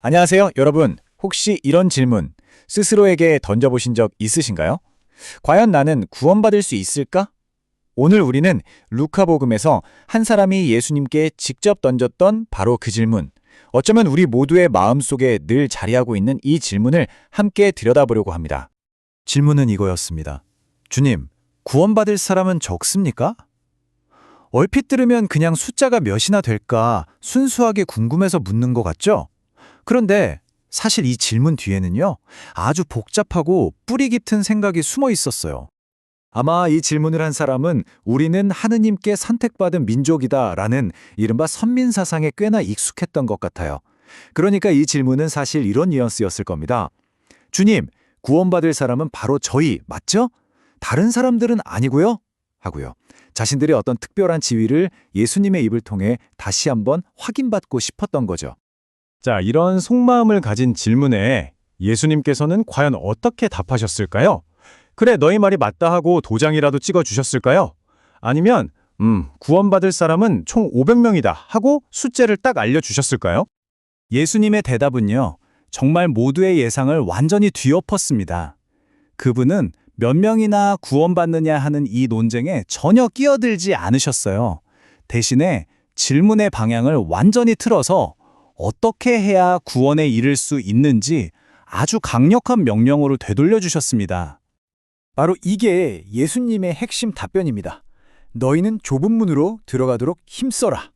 안녕하세요, 여러분. 혹시 이런 질문 스스로에게 던져보신 적 있으신가요? 과연 나는 구원받을 수 있을까? 오늘 우리는 루카복음에서 한 사람이 예수님께 직접 던졌던 바로 그 질문, 어쩌면 우리 모두의 마음속에 늘 자리하고 있는 이 질문을 함께 들여다보려고 합니다. 질문은 이거였습니다. 주님, 구원받을 사람은 적습니까? 얼핏 들으면 그냥 숫자가 몇이나 될까 순수하게 궁금해서 묻는 것 같죠? 그런데 사실 이 질문 뒤에는요, 아주 복잡하고 뿌리 깊은 생각이 숨어 있었어요. 아마 이 질문을 한 사람은 우리는 하느님께 선택받은 민족이다라는 이른바 선민 사상에 꽤나 익숙했던 것 같아요. 그러니까 이 질문은 사실 이런 뉘앙스였을 겁니다. 주님, 구원받을 사람은 바로 저희, 맞죠? 다른 사람들은 아니고요? 하고요. 자신들의 어떤 특별한 지위를 예수님의 입을 통해 다시 한번 확인받고 싶었던 거죠. 자, 이런 속마음을 가진 질문에 예수님께서는 과연 어떻게 답하셨을까요? 그래, 너희 말이 맞다 하고 도장이라도 찍어 주셨을까요? 아니면 음, 구원받을 사람은 총 500명이다 하고 숫자를 딱 알려 주셨을까요? 예수님의 대답은요, 정말 모두의 예상을 완전히 뒤엎었습니다. 그분은 몇 명이나 구원받느냐 하는 이 논쟁에 전혀 끼어들지 않으셨어요. 대신에 질문의 방향을 완전히 틀어서 어떻게 해야 구원에 이를 수 있는지 아주 강력한 명령으로 되돌려 주셨습니다. 바로 이게 예수님의 핵심 답변입니다. 너희는 좁은 문으로 들어가도록 힘써라.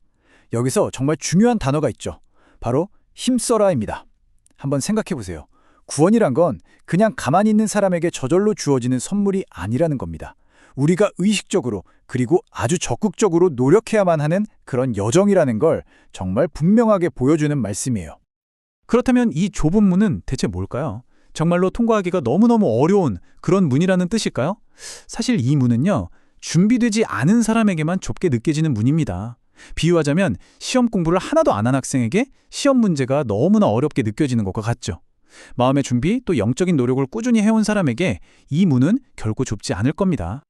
여기서 정말 중요한 단어가 있죠. 바로 힘써라입니다. 한번 생각해 보세요. 구원이란 건 그냥 가만히 있는 사람에게 저절로 주어지는 선물이 아니라는 겁니다. 우리가 의식적으로 그리고 아주 적극적으로 노력해야만 하는 그런 여정이라는 걸 정말 분명하게 보여주는 말씀이에요. 그렇다면 이 좁은 문은 대체 뭘까요? 정말로 통과하기가 너무너무 어려운 그런 문이라는 뜻일까요? 사실 이 문은요, 준비되지 않은 사람에게만 좁게 느껴지는 문입니다. 비유하자면 시험 공부를 하나도 안 한 학생에게 시험 문제가 너무나 어렵게 느껴지는 것과 같죠. 마음의 준비 또 영적인 노력을 꾸준히 해온 사람에게 이 문은 결코 좁지 않을 겁니다.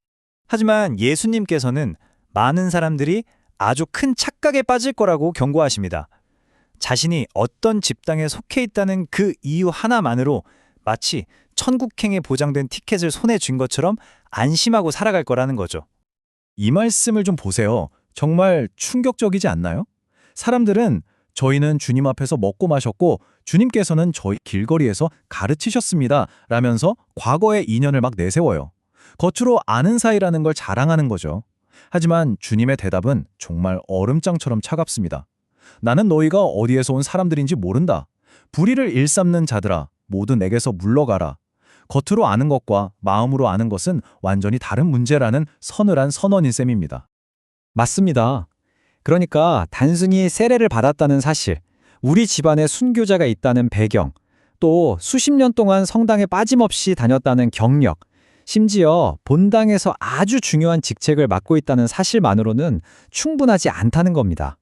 하지만 예수님께서는 많은 사람들이 아주 큰 착각에 빠질 거라고 경고하십니다. 자신이 어떤 집단에 속해 있다는 그 이유 하나만으로 마치 천국행에 보장된 티켓을 손에 쥔 것처럼 안심하고 살아갈 거라는 거죠. 이 말씀을 좀 보세요. 정말 충격적이지 않나요? 사람들은 저희는 주님 앞에서 먹고 마셨고 주님께서는 저희 길거리에서 가르치셨습니다. 라면서 과거의 인연을 막 내세워요. 겉으로 아는 사이라는 걸 자랑하는 거죠. 하지만 주님의 대답은 정말 얼음장처럼 차갑습니다. 나는 너희가 어디에서 온 사람들인지 모른다. 불의를 일삼는 자들아, 모두 내게서 물러가라. 겉으로 아는 것과 마음으로 아는 것은 완전히 다른 문제라는 서늘한 선언인 셈입니다. 맞습니다. 그러니까 단순히 세례를 받았다는 사실, 우리 집안에 순교자가 있다는 배경, 또 수십 년 동안 성당에 빠짐없이 다녔다는 경력, 심지어 본당에서 아주 중요한 직책을 맡고 있다는 사실만으로는 충분하지 않다는 겁니다.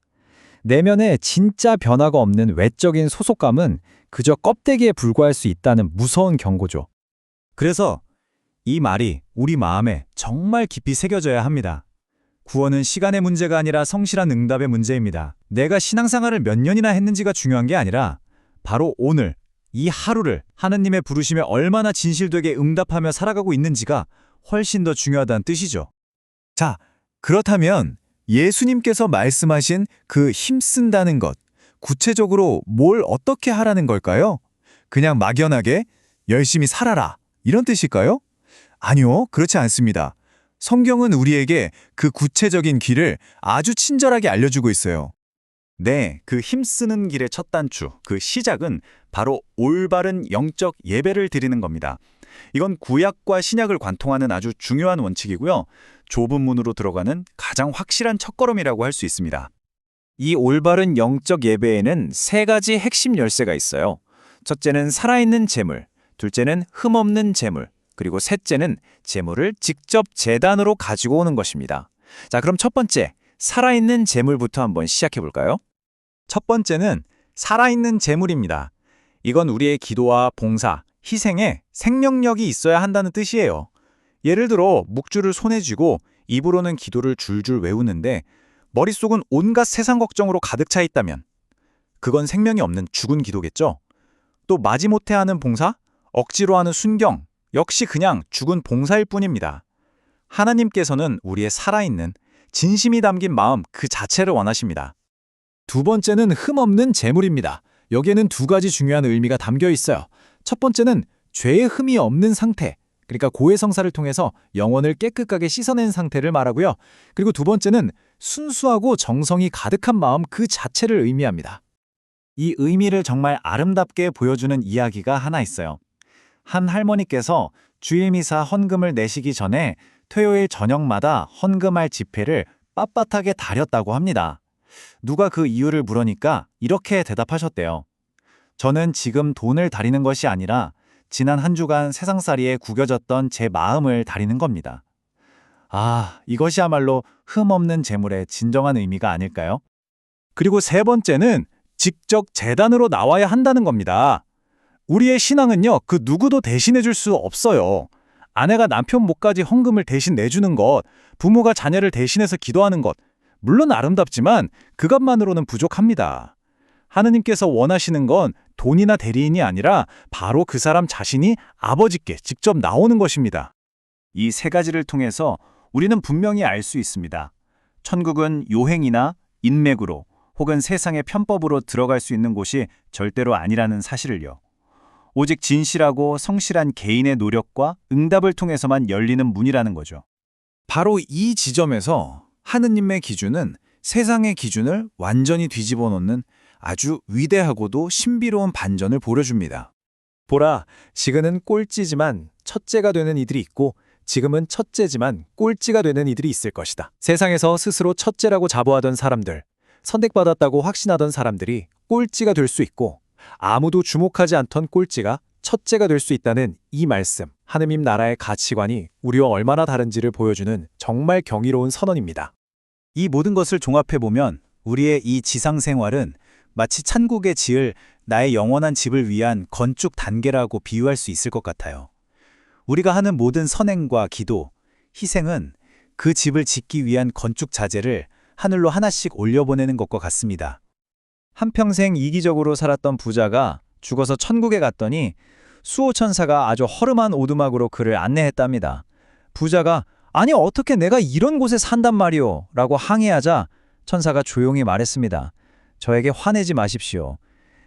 내면에 진짜 변화가 없는 외적인 소속감은 그저 껍데기에 불과할 수 있다는 무서운 경고죠. 그래서 이 말이 우리 마음에 정말 깊이 새겨져야 합니다. 구원은 시간의 문제가 아니라 성실한 응답의 문제입니다. 내가 신앙생활을 몇 년이나 했는지가 중요한 게 아니라 바로 오늘 이 하루를 하느님의 부르심에 얼마나 진실되게 응답하며 살아가고 있는지가 훨씬 더 중요하다는 뜻이죠. 자, 그렇다면 예수님께서 말씀하신 그 힘쓴다는 것, 구체적으로 뭘 어떻게 하라는 걸까요? 그냥 막연하게 열심히 살아라 이런 뜻일까요? 아니요, 그렇지 않습니다. 성경은 우리에게 그 구체적인 길을 아주 친절하게 알려주고 있어요. 네, 그 힘쓰는 길의 첫 단추, 그 시작은 바로 올바른 영적 예배를 드리는 겁니다. 이건 구약과 신약을 관통하는 아주 중요한 원칙이고요. 좁은 문으로 들어가는 가장 확실한 첫걸음이라고 할 수 있습니다. 이 올바른 영적 예배에는 세 가지 핵심 열쇠가 있어요. 첫째는 살아있는 재물, 둘째는 흠없는 재물, 그리고 셋째는 재물을 직접 재단으로 가지고 오는 것입니다. 자, 그럼 첫 번째, 살아있는 재물부터 한번 시작해 볼까요? 첫 번째는 살아있는 재물입니다. 이건 우리의 기도와 봉사, 희생에 생명력이 있어야 한다는 뜻이에요. 예를 들어 묵주를 손에 쥐고 입으로는 기도를 줄줄 외우는데 머릿속은 온갖 세상 걱정으로 가득 차 있다면 그건 생명이 없는 죽은 기도겠죠. 또 마지못해 하는 봉사, 억지로 하는 순경, 역시 그냥 죽은 봉사일 뿐입니다. 하나님께서는 우리의 살아있는 진심이 담긴 마음 그 자체를 원하십니다. 두 번째는 흠없는 재물입니다. 여기에는 두 가지 중요한 의미가 담겨 있어요. 첫 번째는 죄의 흠이 없는 상태, 그러니까 고해성사를 통해서 영혼을 깨끗하게 씻어낸 상태를 말하고요. 그리고 두 번째는 순수하고 정성이 가득한 마음 그 자체를 의미합니다. 이 의미를 정말 아름답게 보여주는 이야기가 하나 있어요. 한 할머니께서 주일미사 헌금을 내시기 전에 토요일 저녁마다 헌금할 지폐를 빳빳하게 다렸다고 합니다. 누가 그 이유를 물으니까 이렇게 대답하셨대요. 저는 지금 돈을 다리는 것이 아니라 지난 한 주간 세상살이에 구겨졌던 제 마음을 다리는 겁니다. 아, 이것이야말로 흠없는 재물의 진정한 의미가 아닐까요? 그리고 세 번째는 직접 재단으로 나와야 한다는 겁니다. 우리의 신앙은요, 그 누구도 대신해 줄 수 없어요. 아내가 남편 목까지 헌금을 대신 내주는 것, 부모가 자녀를 대신해서 기도하는 것, 물론 아름답지만 그것만으로는 부족합니다. 하느님께서 원하시는 건 돈이나 대리인이 아니라 바로 그 사람 자신이 아버지께 직접 나오는 것입니다. 이 세 가지를 통해서 우리는 분명히 알 수 있습니다. 천국은 요행이나 인맥으로 혹은 세상의 편법으로 들어갈 수 있는 곳이 절대로 아니라는 사실을요. 오직 진실하고 성실한 개인의 노력과 응답을 통해서만 열리는 문이라는 거죠. 바로 이 지점에서 하느님의 기준은 세상의 기준을 완전히 뒤집어 놓는 아주 위대하고도 신비로운 반전을 보여줍니다. 보라, 지금은 꼴찌지만 첫째가 되는 이들이 있고 지금은 첫째지만 꼴찌가 되는 이들이 있을 것이다. 세상에서 스스로 첫째라고 자부하던 사람들, 선택받았다고 확신하던 사람들이 꼴찌가 될 수 있고 아무도 주목하지 않던 꼴찌가 첫째가 될 수 있다는 이 말씀, 하느님 나라의 가치관이 우리와 얼마나 다른지를 보여주는 정말 경이로운 선언입니다. 이 모든 것을 종합해보면 우리의 이 지상 생활은 마치 천국에 지을 나의 영원한 집을 위한 건축 단계라고 비유할 수 있을 것 같아요. 우리가 하는 모든 선행과 기도, 희생은 그 집을 짓기 위한 건축 자재를 하늘로 하나씩 올려보내는 것과 같습니다. 한평생 이기적으로 살았던 부자가 죽어서 천국에 갔더니 수호천사가 아주 허름한 오두막으로 그를 안내했답니다. 부자가 아니 어떻게 내가 이런 곳에 산단 말이오 라고 항의하자 천사가 조용히 말했습니다. 저에게 화내지 마십시오.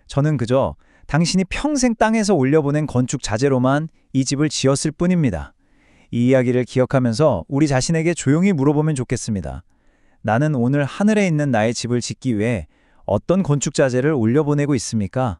저는 그저 당신이 평생 땅에서 올려보낸 건축 자재로만 이 집을 지었을 뿐입니다. 이 이야기를 기억하면서 우리 자신에게 조용히 물어보면 좋겠습니다. 나는 오늘 하늘에 있는 나의 집을 짓기 위해 어떤 건축 자재를 올려보내고 있습니까?